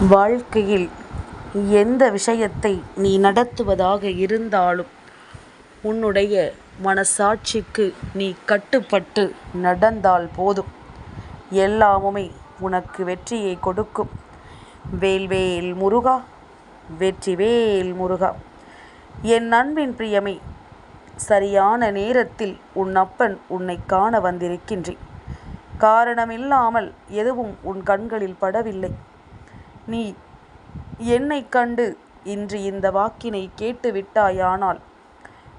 வாழ்க்கையில் எந்த விஷயத்தை நீ நடத்துவதாக இருந்தாலும் உன்னுடைய மனசாட்சிக்கு நீ கட்டுப்பட்டு நடந்தால் போதும். எல்லாமுமே உனக்கு வெற்றியை கொடுக்கும். வேல்வேல் முருகா வெற்றிவேல் முருகா. என் அன்பின் பிரியமே சரியான நேரத்தில் உன் அப்பன் உன்னை காண வந்திருக்கின்றேன். காரணமில்லாமல் எதுவும் உன் கண்களில் படவில்லை. நீ என்னைக் கண்டு இன்று இந்த வாக்கினை கேட்டு விட்டாயானால்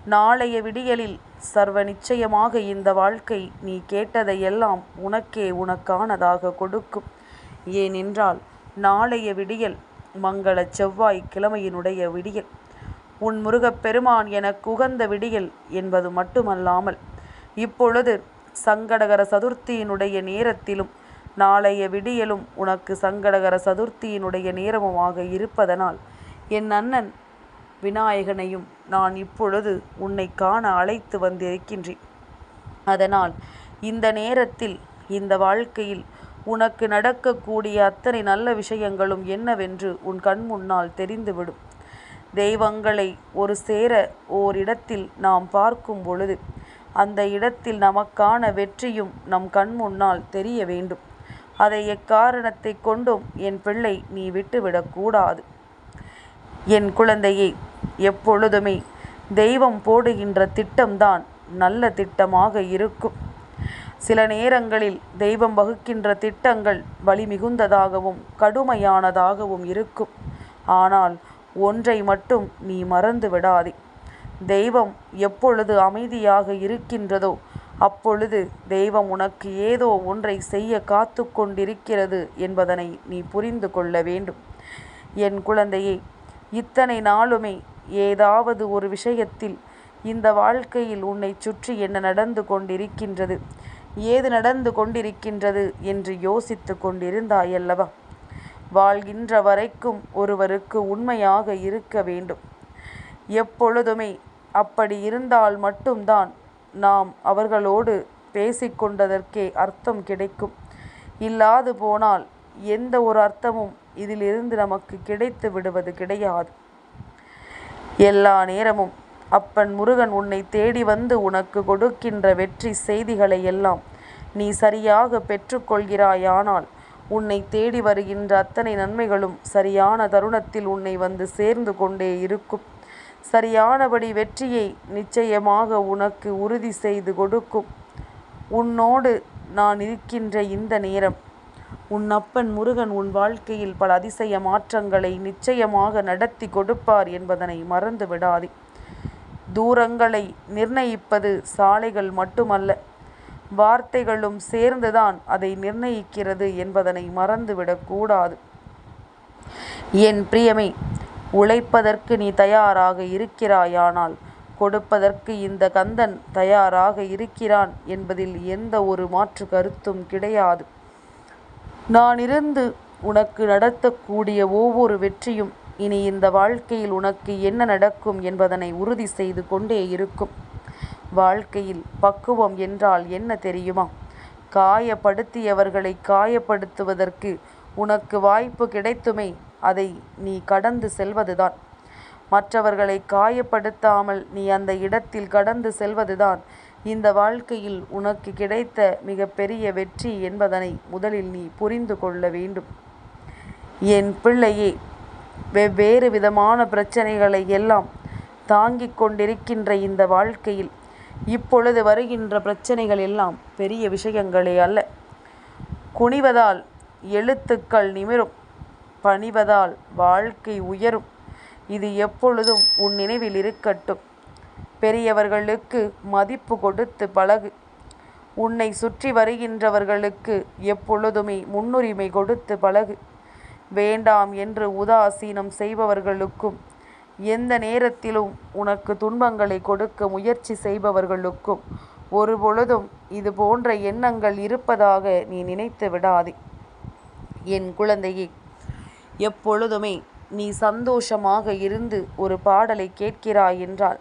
நாளைய விடியலில் சர்வ நிச்சயமாக இந்த வாழ்க்கை நீ கேட்டதையெல்லாம் உனக்கே உனக்கானதாக கொடுக்கும். ஏனென்றால் நாளைய விடியல் மங்கள செவ்வாய் கிழமையினுடைய விடியல். உன் முருகப்பெருமான் எனக்கு உகந்த விடியல் என்பது மட்டுமல்லாமல் இப்பொழுது சங்கடகர சதுர்த்தியினுடைய நேரத்திலும் நாளைய விடியலும் உனக்கு சங்கடகர சதுர்த்தியினுடைய நேரமுமாக இருப்பதனால் என் அண்ணன் விநாயகனையும் நான் இப்பொழுது உன்னை காண அழைத்து வந்திருக்கின்றேன். அதனால் இந்த நேரத்தில் இந்த வாழ்க்கையில் உனக்கு நடக்கக்கூடிய அத்தனை நல்ல விஷயங்களும் என்னவென்று உன் கண் முன்னால் தெரிந்துவிடும். தெய்வங்களை ஒரு சேர ஓரிடத்தில் நாம் பார்க்கும் பொழுது அந்த இடத்தில் நமக்கான வெற்றியும் நம் கண் முன்னால் தெரிய வேண்டும். அதை எக்காரணத்தை கொண்டும் என் பிள்ளை நீ விட்டுவிடக்கூடாது என் குழந்தையே எப்பொழுதுமே தெய்வம் போடுகின்ற திட்டம்தான் நல்ல திட்டமாக இருக்கும். சில நேரங்களில் தெய்வம் வகுக்கின்ற திட்டங்கள் வலிமிகுந்ததாகவும் கடுமையானதாகவும் இருக்கும். ஆனால் ஒன்றை மட்டும் நீ மறந்து விடாதே தெய்வம் எப்பொழுது அமைதியாக இருக்கின்றதோ அப்பொழுது தெய்வம் உனக்கு ஏதோ ஒன்றை செய்ய காத்து கொண்டிருக்கிறது என்பதனை நீ புரிந்து கொள்ள வேண்டும். என் குழந்தையே இத்தனை நாளுமே ஏதாவது ஒரு விஷயத்தில் இந்த வாழ்க்கையில் உன்னை சுற்றி என்ன நடந்து கொண்டிருக்கின்றது ஏது நடந்து கொண்டிருக்கின்றது என்று யோசித்து கொண்டிருந்தாயல்லவா? வாழ்கின்ற வரைக்கும் ஒருவருக்கு உண்மையாக இருக்க வேண்டும். எப்பொழுதுமே அப்படி இருந்தால் மட்டும்தான் நாம் அவர்களோடு பேசிக்கொண்டதற்கே அர்த்தம் கிடைக்கும். இல்லாது போனால் எந்த ஒரு அர்த்தமும் இதிலிருந்து நமக்கு கிடைத்து விடுவது கிடையாது. எல்லா நேரமும் அப்பன் முருகன் உன்னை தேடி வந்து உனக்கு கொடுக்கின்ற வெற்றி செய்திகளை எல்லாம் நீ சரியாக பெற்றுக்கொள்கிறாயானால் உன்னை தேடி வருகின்ற அத்தனை நன்மைகளும் சரியான தருணத்தில் உன்னை வந்து சேர்ந்து கொண்டே இருக்கும். சரியானபடி வெற்றியை நிச்சயமாக உனக்கு உறுதி செய்து கொடுக்கும். உன்னோடு நான் இருக்கின்ற இந்த நேரம் உன் அப்பன் முருகன் உன் வாழ்க்கையில் பல அதிசய மாற்றங்களை நிச்சயமாக நடத்தி கொடுப்பார் என்பதனை மறந்து விடாதே. தூரங்களை நிர்ணயிப்பது சாலைகள் மட்டுமல்ல வார்த்தைகளும் சேர்ந்துதான் அதை நிர்ணயிக்கிறது என்பதனை மறந்துவிடக்கூடாது. என் பிரியமே உழைப்பதற்கு நீ தயாராக இருக்கிறாயானால் கொடுப்பதற்கு இந்த கந்தன் தயாராக இருக்கிறான் என்பதில் எந்த ஒரு மாற்று கருத்தும் கிடையாது. நான் இருந்து உனக்கு நடத்தக்கூடிய ஒவ்வொரு வெற்றியும் இனி இந்த வாழ்க்கையில் உனக்கு என்ன நடக்கும் என்பதனை உறுதி செய்து கொண்டே இருக்கும். வாழ்க்கையில் பக்குவம் என்றால் என்ன தெரியுமா? காயப்படுத்தியவர்களை காயப்படுத்துவதற்கு உனக்கு வாய்ப்பு கிடைத்துமே அதை நீ கடந்து செல்வதுதான். மற்றவர்களை காயப்படுத்தாமல் நீ அந்த இடத்தில் கடந்து செல்வதுதான். இந்த வாழ்க்கையில் உனக்கு கிடைத்த மிகப்பெரிய வெற்றி என்பதனை முதலில் நீ புரிந்து கொள்ள வேண்டும். என் பிள்ளையே வெவ்வேறு விதமான பிரச்சனைகளை எல்லாம் தாங்கிக் கொண்டிருக்கின்ற இந்த வாழ்க்கையில் இப்பொழுது வருகின்ற பிரச்சனைகள் எல்லாம் பெரிய விஷயங்களே அல்ல. குனிவதால் எழுத்துக்கள் நிமிரும். பணிவதால் வாழ்க்கை உயரும். இது எப்பொழுதும் உன் நினைவில் இருக்கட்டும். பெரியவர்களுக்கு மதிப்பு கொடுத்து பழகு. உன்னை சுற்றி வருகின்றவர்களுக்கு எப்பொழுதுமே முன்னுரிமை கொடுத்து பழகு. வேண்டாம் என்று உதாசீனம் செய்பவர்களுக்கும் எந்த நேரத்திலும் உனக்கு துன்பங்களை கொடுக்க முயற்சி செய்பவர்களுக்கும் ஒரு பொழுதும் இது போன்ற எண்ணங்கள் இருப்பதாக நீ நினைத்து விடாதே. என் குழந்தையே எப்பொழுதுமே நீ சந்தோஷமாக இருந்து ஒரு பாடலை கேட்கிறாய் என்றால்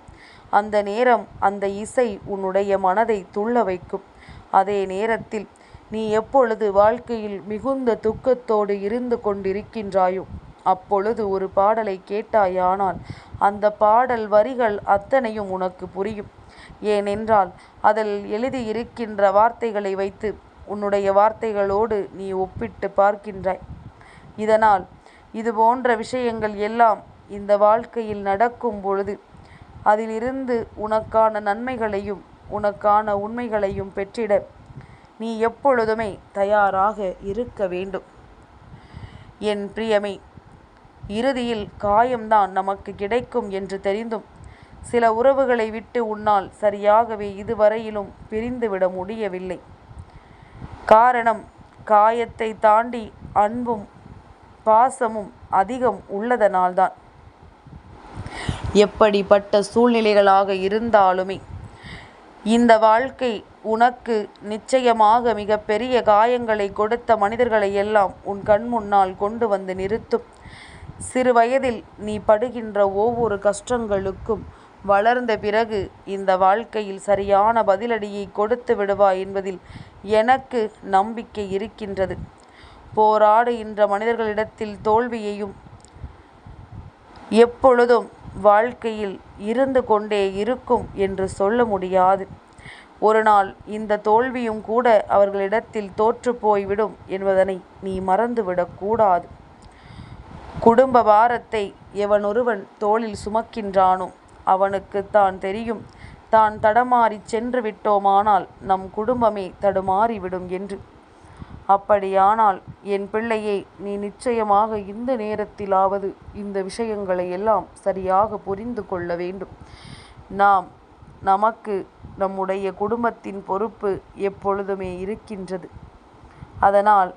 அந்த நேரம் அந்த இசை உன்னுடைய மனதை துள்ள வைக்கும். அதே நேரத்தில் நீ எப்பொழுது வாழ்க்கையில் மிகுந்த துக்கத்தோடு இருந்து கொண்டிருக்கின்றாயோ அப்பொழுது ஒரு பாடலை கேட்டாயானால் அந்த பாடல் வரிகள் அத்தனையும் உனக்கு புரியும். ஏனென்றால் அதில் எழுதியிருக்கின்ற வார்த்தைகளை வைத்து உன்னுடைய வார்த்தைகளோடு நீ ஒப்பிட்டு பார்க்கின்றாய். இதனால் இது போன்ற விஷயங்கள் எல்லாம் இந்த வாழ்க்கையில் நடக்கும் பொழுது அதிலிருந்து உனக்கான நன்மைகளையும் உனக்கான உண்மைகளையும் பெற்றிட நீ எப்பொழுதுமே தயாராக இருக்க வேண்டும். என் பிரியமே இறுதியில் காயம்தான் நமக்கு கிடைக்கும் என்று தெரிந்தும் சில உறவுகளை விட்டு உன்னால் சரியாகவே இதுவரையிலும் பிரிந்துவிட முடியவில்லை. காரணம் காயத்தை தாண்டி அன்பும் பாசமும் அதிகம் உள்ளதனால்தான். எப்படிப்பட்ட சூழ்நிலைகளாக இருந்தாலுமே இந்த வாழ்க்கை உனக்கு நிச்சயமாக மிகப்பெரிய காயங்களை கொடுத்த மனிதர்களை எல்லாம் உன் கண் முன்னால் கொண்டு வந்து நிறுத்தும். சிறு வயதில் நீ படுகின்ற ஒவ்வொரு கஷ்டங்களுக்கும் வளர்ந்த பிறகு இந்த வாழ்க்கையில் சரியான பதிலடியை கொடுத்து விடுவாய் என்பதில் எனக்கு நம்பிக்கை இருக்கின்றது. போராடுகின்ற மனிதர்களிடத்தில் தோல்வியையும் எப்பொழுதும் வாழ்க்கையில் இருந்து கொண்டே இருக்கும் என்று சொல்ல முடியாது. ஒரு நாள் இந்த தோல்வியும் கூட அவர்களிடத்தில் தோற்று போய்விடும் என்பதனை நீ மறந்துவிடக்கூடாது குடும்ப பாரத்தை எவனொருவன் தோளில் சுமக்கின்றானோ அவனுக்கு தான் தெரியும். தான் தடமாறி சென்று விட்டோமானால் நம் குடும்பமே தடுமாறிவிடும் என்று. அப்படியானால் என் பிள்ளையே நீ நிச்சயமாக இந்த நேரத்திலாவது இந்த விஷயங்களை எல்லாம் சரியாக புரிந்து கொள்ள வேண்டும். நாம் நமக்கு நம்முடைய குடும்பத்தின் பொறுப்பு எப்பொழுதுமே இருக்கின்றது. அதனால்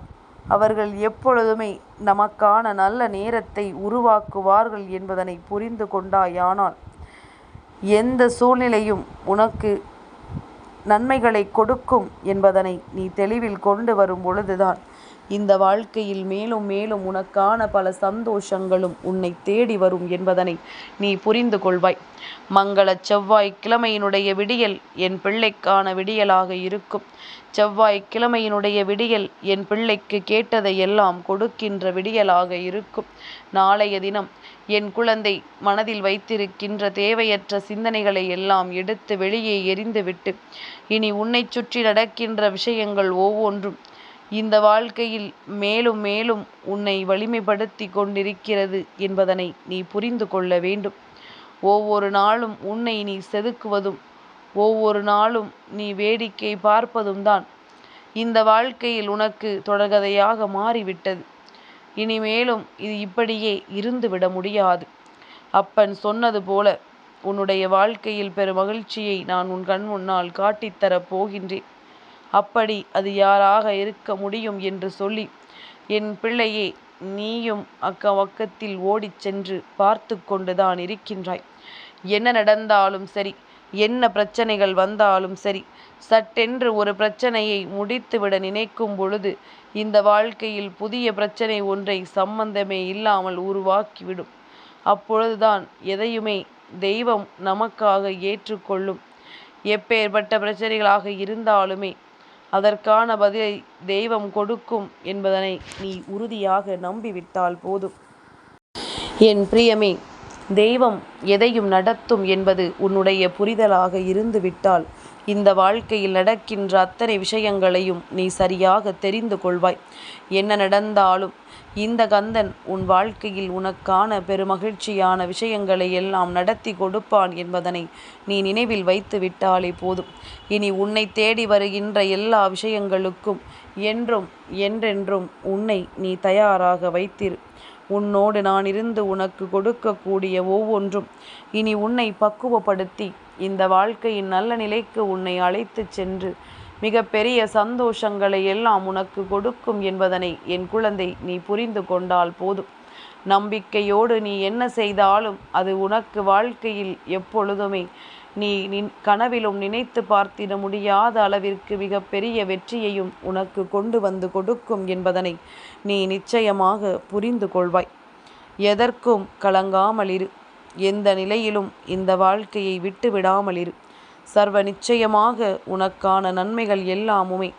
அவர்கள் எப்பொழுதுமே நமக்கான நல்ல நேரத்தை உருவாக்குவார்கள் என்பதனை புரிந்து கொண்டாயானால் எந்த சூழ்நிலையும் உனக்கு நன்மைகளை கொடுக்கும் என்பதனை நீ தெளிவில் கொண்டு வரும் பொழுதுதான். இந்த வாழ்க்கையில் மேலும் மேலும் உனக்கான பல சந்தோஷங்களும் உன்னை தேடி வரும் என்பதனை நீ புரிந்து கொள்வாய். மங்கள செவ்வாய் கிழமையினுடைய விடியல் என் பிள்ளைக்கான விடியலாக இருக்கும். செவ்வாய் கிழமையினுடைய விடியல் என் பிள்ளைக்கு கேட்டதை எல்லாம் கொடுக்கின்ற விடியலாக இருக்கும். நாளைய தினம் என் குழந்தை மனதில் வைத்திருக்கின்ற தேவையற்ற சிந்தனைகளை எல்லாம் எடுத்து வெளியே எரிந்துவிட்டு இனி உன்னை சுற்றி நடக்கின்ற விஷயங்கள் ஒவ்வொன்றும் இந்த வாழ்க்கையில் மேலும் மேலும் உன்னை வலிமைப்படுத்தி கொண்டிருக்கிறது என்பதனை நீ புரிந்து கொள்ள வேண்டும். ஒவ்வொரு நாளும் உன்னை நீ செதுக்குவதும் ஒவ்வொரு நாளும் நீ வேடிக்கை பார்ப்பதும் தான். இந்த வாழ்க்கையில் உனக்கு தொடர்கதையாக மாறிவிட்டது. இனிமேலும் இது இப்படியே இருந்துவிட முடியாது. அப்பன் சொன்னது போல உன்னுடைய வாழ்க்கையில் பெரும் மகிழ்ச்சியை நான் உன் கண் முன்னால் காட்டித்தரப் போகின்றேன். அப்படி அது யாராக இருக்க முடியும் என்று சொல்லி என் பிள்ளையே நீயும் அக்கம் பக்கத்தில் ஓடிச் சென்று பார்த்து கொண்டுதான் இருக்கின்றாய். என்ன நடந்தாலும் சரி என்ன பிரச்சனைகள் வந்தாலும் சரி சட்டென்று ஒரு பிரச்சனையை முடித்துவிட நினைக்கும் பொழுது இந்த வாழ்க்கையில் புதிய பிரச்சனை ஒன்றை சம்பந்தமே இல்லாமல் உருவாக்கிவிடும். அப்பொழுதுதான் எதையுமே தெய்வம் நமக்காக ஏற்றுக்கொள்ளும். எப்பேற்பட்ட பிரச்சனைகளாக இருந்தாலுமே அதற்கான பதிலை தெய்வம் கொடுக்கும் என்பதனை நீ உறுதியாக நம்பிவிட்டால் போதும். என் பிரியமே தெய்வம் எதையும் நடத்தும் என்பது உன்னுடைய புரிதலாக இருந்துவிட்டால் இந்த வாழ்க்கையில் நடக்கின்ற அத்தனை விஷயங்களையும் நீ சரியாக தெரிந்து கொள்வாய். என்ன நடந்தாலும் இந்த கந்தன் உன் வாழ்க்கையில் உனக்கான பெருமகிழ்ச்சியான விஷயங்களை எல்லாம் நடத்தி கொடுப்பான் என்பதனை நீ நினைவில் வைத்து விட்டாலே போதும். இனி உன்னை தேடி வருகின்ற எல்லா விஷயங்களுக்கும் என்றும் என்றென்றும் உன்னை நீ தயாராக வைத்திரு. உன்னோடு நான் இருந்து உனக்கு கொடுக்கக்கூடிய ஒவ்வொன்றும். இனி உன்னை பக்குவப்படுத்தி இந்த வாழ்க்கையின் நல்ல நிலைக்கு உன்னை அழைத்துச் சென்று மிக பெரிய சந்தோஷங்களை எல்லாம் உனக்கு கொடுக்கும் என்பதனை என் குழந்தை நீ புரிந்து கொண்டால் போதும். நம்பிக்கையோடு நீ என்ன செய்தாலும் அது உனக்கு வாழ்க்கையில் எப்பொழுதுமே நீ நின் கனவிலும் நினைத்து பார்த்திட முடியாத அளவிற்கு மிகப்பெரிய வெற்றியையும் உனக்கு கொண்டு வந்து கொடுக்கும் என்பதனை நீ நிச்சயமாக புரிந்து கொள்வாய். எதற்கும் கலங்காமல் இரு. எந்த நிலையிலும் இந்த வாழ்க்கையை விட்டு விடாமல் இரு. சர்வ நிச்சயமாக உனக்கான நன்மைகள் எல்லாமுமே.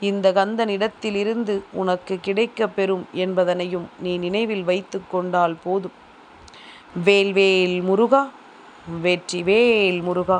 இந்த கந்தனிடத்திலிருந்து உனக்கு கிடைக்கப் பெறும் என்பதனையும் நீ நினைவில் வைத்து கொண்டால் போதும். வேல்வேல் முருகா. வெற்றிவேல் முருகா.